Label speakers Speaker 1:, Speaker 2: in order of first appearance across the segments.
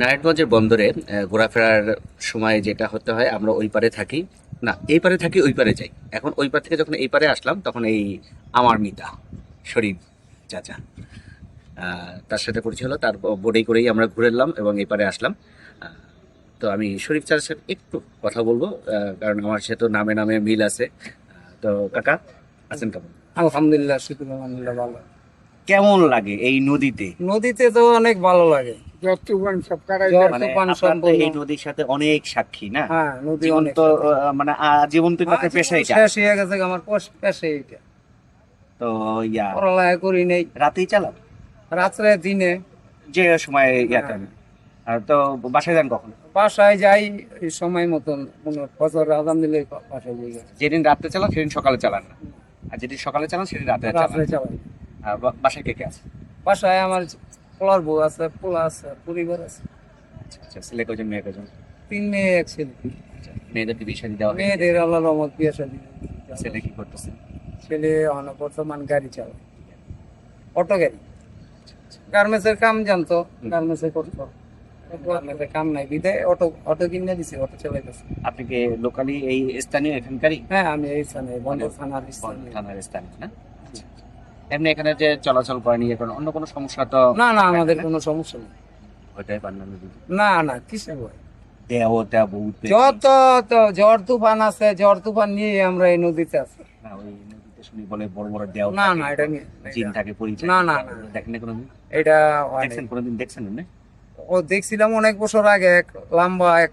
Speaker 1: নারায়ণগঞ্জের বন্দরে ঘোরাফেরার সময় যেটা হতে হয় আমরা ওই পারে থাকি। না এই পারে থাকি ওই পারে যাই। এখন ওই পার থেকে যখন এই পারে আসলাম তখন এই আমার মিতা শরীফ চাচা তার সাথে পরিচয় হলো। তার বোর্ডেই করেই আমরা ঘুরে এলাম এবং এই পারে আসলাম। তো আমি শরীফ চাচার সাথে একটু কথা বলব কারণ আমার সাথে তো নামে নামে মিল আছে। তো কাকা আছেন কেমন?
Speaker 2: আলহামদুলিল্লাহ শুক্র আলহামদুলিল্লাহ ভালো।
Speaker 1: কেমন লাগে এই নদীতে?
Speaker 2: নদীতে তো অনেক ভালো লাগে।
Speaker 1: নদীর সাথে অনেক সাক্ষী না?
Speaker 2: হ্যাঁ নদী
Speaker 1: জীবন তো মানে আজীবন তো পেশা এটা
Speaker 2: শেষ হয়ে গেছে আমার পেশা এটা
Speaker 1: তো ইয়া
Speaker 2: পড়ালেখা করি নেই।
Speaker 1: রাতেই চালাও?
Speaker 2: রাত্রে দিনে।
Speaker 1: যে সময়
Speaker 2: হ্যাঁ।
Speaker 1: আর তো বাসায় যান কখন?
Speaker 2: বাসায় যাই এই সময় মতন ফজর আজান দিলে বাসায় যাই।
Speaker 1: যেদিন রাতে চালান সেদিন সকালে চালান না? আর যেদিন সকালে চালান সেদিন রাতে চালান?
Speaker 2: রাত্রে
Speaker 1: আর বাসায় কে কে আছে?
Speaker 2: বাসায় আমার পোলার বউ আছে পোলা আছে পরিবার আছে।
Speaker 1: আচ্ছা আচ্ছা ছেলে কজন মেয়ে কজন
Speaker 2: তিন মেয়ে এক ছেলে।
Speaker 1: আচ্ছা, মেয়েদেরকে বিয়ে শাদী দেওয়া
Speaker 2: মেয়েদের আল্লাহ রহমত বিয়ে শাদী।
Speaker 1: ছেলে কি করতেছে?
Speaker 2: ছেলে অন বর্তমান গাড়ি চালায়। অটো গাড়ি। গার্মেন্টসের কাম জানতো গার্মেন্টসে করতো। গার্মেন্টসের কাম নাই বিদায় অটো অটো কিনে দিছি অটো চালাইতেছে।
Speaker 1: আপনি কি লোকালি এই স্থানীয় এখানকারই?
Speaker 2: হ্যাঁ আমি এই স্থানে থানার
Speaker 1: থানার স্থানীয় না। এমনি এখানে যে চলাচল করেনি এখন অন্য কোনো সমস্যা তো
Speaker 2: না না আমাদের কোনো সমস্যা নেই।
Speaker 1: ওইটাই পান্না নদী
Speaker 2: না না কিসে ভয়
Speaker 1: দেহ বহুত
Speaker 2: যত তো ঝড় তুফান আছে ঝড় তুফান নিয়ে আমরা এই নদীতে আছি।
Speaker 1: না ওই নদীতে শুনি বলে বড় বড় দেহ
Speaker 2: না না এটা নিয়ে
Speaker 1: জিন থাকে পরিচয়
Speaker 2: না, না, না।
Speaker 1: দেখেন না কোনোদিন?
Speaker 2: এটা
Speaker 1: দেখছেন কোনোদিন? দেখছেন না
Speaker 2: ও দেখছিলাম অনেক বছর আগে এক লম্বা এক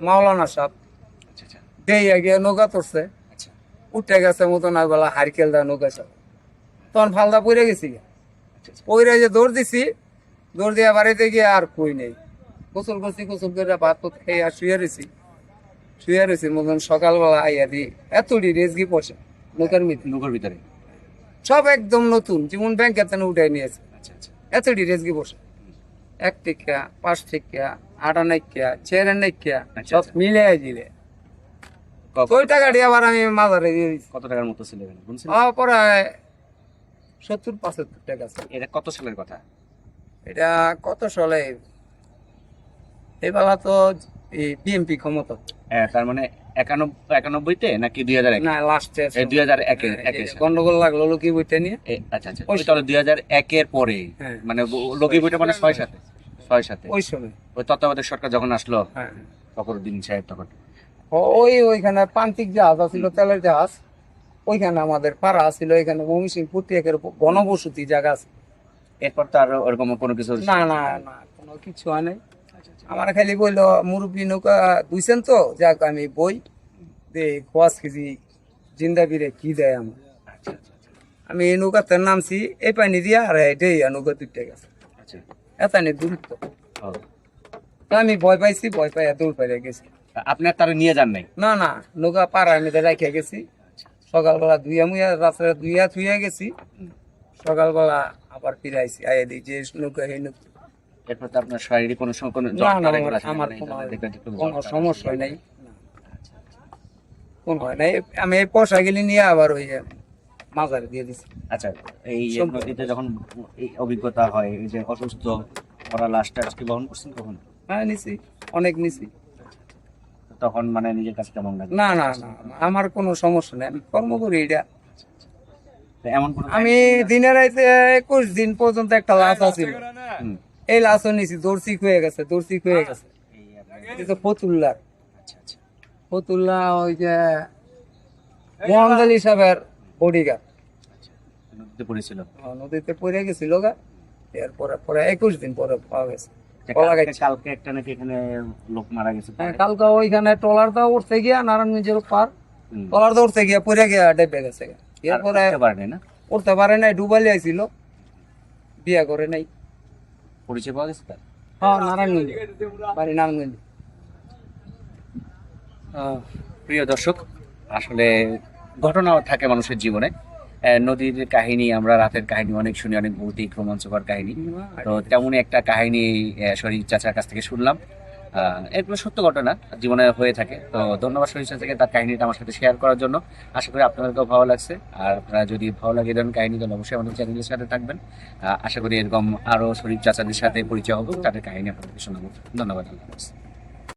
Speaker 2: মাওলানা সাহ
Speaker 1: আচ্ছা আচ্ছা।
Speaker 2: দেই আগে নৌকা তুলছে।
Speaker 1: আচ্ছা।
Speaker 2: উঠে গেছে মতন আর বেলা হারকেল দা নৌকা চাল তখন ফালদা পড়ে গেছি। পইরে যে দৌড় দিছি দৌড় দিয়া বাড়িতে গিয়ে আর কই নেই। গোসল করছি গোসল করে ভাত তো খেয়ে আর শুয়ে রয়েছি শুয়ে রয়েছি মতন সকালবেলা আইয়া দি এতটি রেজগি পয়সা নৌকার
Speaker 1: নৌকার ভিতরে?
Speaker 2: সব একদম নতুন যেমন ব্যাংকের তেন উঠাই নিয়েছে।
Speaker 1: আচ্ছা আচ্ছা।
Speaker 2: এতটি রেজগি বসে এক টিকা পাঁচ টিকা আটা নাইকিয়া চেয়ারের নাইকিয়া
Speaker 1: আচ্ছা,
Speaker 2: সব। মিলে দিলে।
Speaker 1: ক-
Speaker 2: ওই টাকাটি আবার আমি মাজারে দিয়ে
Speaker 1: কত টাকার মতো ছিল?
Speaker 2: প্রায় সত্তর পঁচাত্তর টাকা আছে।
Speaker 1: এটা কত সালের কথা?
Speaker 2: এটা কত সালে? এবেলা তো বিএমপি ক্ষমতা।
Speaker 1: হ্যাঁ, তার মানে একানব্বই একানব্বইতে নাকি দুই হাজার এক?
Speaker 2: না লাস্টে
Speaker 1: দুই হাজার একে একে
Speaker 2: গন্ডগোল লাগল লোকি বইটা নিয়ে।
Speaker 1: আচ্ছা আচ্ছা
Speaker 2: ওই
Speaker 1: তাহলে দুই হাজার একের পরে
Speaker 2: হ্যাঁ।
Speaker 1: মানে লোকি বইটা মানে ছয় সাথে ছয় সাথে
Speaker 2: ওই সময়
Speaker 1: ওই তত্ত্বাবধায়ক সরকার যখন আসলো
Speaker 2: হ্যাঁ।
Speaker 1: ফখরুদ্দিন সাহেব তখন।
Speaker 2: ওই ওইখানে প্রান্তিক জাহাজ আছিল তেলের জাহাজ। ওইখানে আমাদের পাড়া ছিল এখানে মমিসিং প্রত্যেকের গণবসতি জায়গা আছে।
Speaker 1: এরপর তো আর ওরকম কোনো কিছু
Speaker 2: না না না কোনো কিছু হয় নাই। আমার খালি বলল মুরব্বী নৌকা দুইছেন তো? যাক আমি বই দে খোয়াশ কেজি জিন্দাবিরে কি দেয় আমার। আমি এই নৌকাতে নামছি এই পানি দিয়া আর এটাই নৌকা দুইটা গেছে।
Speaker 1: আচ্ছা।
Speaker 2: এত নেই দূরত্ব। আমি ভয় পাইছি ভয় পাই দৌড় পাইয়া গেছি।
Speaker 1: আপনি তারা নিয়ে যান নাই?
Speaker 2: না না নৌকা পাড়া আমি রাখিয়া গেছি। সকালবেলা ধুইয়া মুইয়া রাত্রে ধুইয়া থুইয়া গেছি। সকালবেলা আবার ফিরাইছি আইয়া দিই যে নৌকা এই নৌকা।
Speaker 1: এরপর তো আপনার শারীরিক কোনো
Speaker 2: আমার
Speaker 1: আছে
Speaker 2: আমার
Speaker 1: নাকি?
Speaker 2: কোনো সমস্যা হয় নাই। কোন হয় নাই। আমি এই পয়সা গেলে নিয়ে আবার ওই যে মাজারে দিয়ে দিছি।
Speaker 1: আচ্ছা এই নদীতে যখন এই অভিজ্ঞতা হয় এই যে অসুস্থ ওরা লাস্ট কি বহন করছেন কখন?
Speaker 2: হ্যাঁ নিছি। অনেক নিছি।
Speaker 1: তখন মানে নিজের কাছে কেমন লাগে?
Speaker 2: না না না আমার কোনো সমস্যা নেই আমি কর্ম করি এটা।
Speaker 1: এমন
Speaker 2: আমি দিনে রাইতে একুশ দিন পর্যন্ত একটা লাশ আছিল। এই লাশও নিছি দর্শিক হয়ে গেছে দর্শিক হয়ে গেছে। এটা ফতুল্লার
Speaker 1: আচ্ছা আচ্ছা।
Speaker 2: ফতুল্লা ওই যে মোহাম্মদ আলী সাহেবের বডিগার্ড
Speaker 1: নদীতে পড়েছিল?
Speaker 2: নদীতে পড়ে গেছিল গা। এরপরে পরে একুশ দিন পরে পাওয়া গেছে।
Speaker 1: কালকে- একটা নাকি এখানে লোক মারা গেছে
Speaker 2: হ্যাঁ, কালকে ওইখানে উঠতে গিয়া নারায়ণগঞ্জের পার। উঠতে গিয়া পড়ে গিয়া ডেবে গেছে। এরপরে
Speaker 1: উঠতে না?
Speaker 2: উঠতে পারে নাই আইছিল। বিয়া করে নাই।
Speaker 1: পরিচয় পাওয়া গেছে
Speaker 2: হ্যাঁ নারায়ণগঞ্জ। বাড়ি নারায়ণগঞ্জ।
Speaker 1: আহ, প্রিয় দর্শক আসলে ঘটনা থাকে মানুষের জীবনে। নদীর কাহিনী আমরা রাতের কাহিনী অনেক শুনি অনেক ভৌতিক রোমাঞ্চকর কাহিনী। তো তেমনই একটা কাহিনী শরীর চাচার কাছ থেকে শুনলাম। এগুলো সত্য ঘটনা জীবনে হয়ে থাকে। তো ধন্যবাদ শরীর চাচাকে তার কাহিনীটা আমার সাথে শেয়ার করার জন্য। আশা করি আপনাদেরকেও ভালো লাগছে। আর আপনারা যদি ভালো লাগে এরকম কাহিনী তাহলে অবশ্যই আমাদের চ্যানেলের সাথে থাকবেন। আশা করি এরকম আরও শরীর চাচাদের সাথে পরিচয় হবে তাদের কাহিনী আপনাদেরকে শোনাবো। ধন্যবাদ আল্লাহ।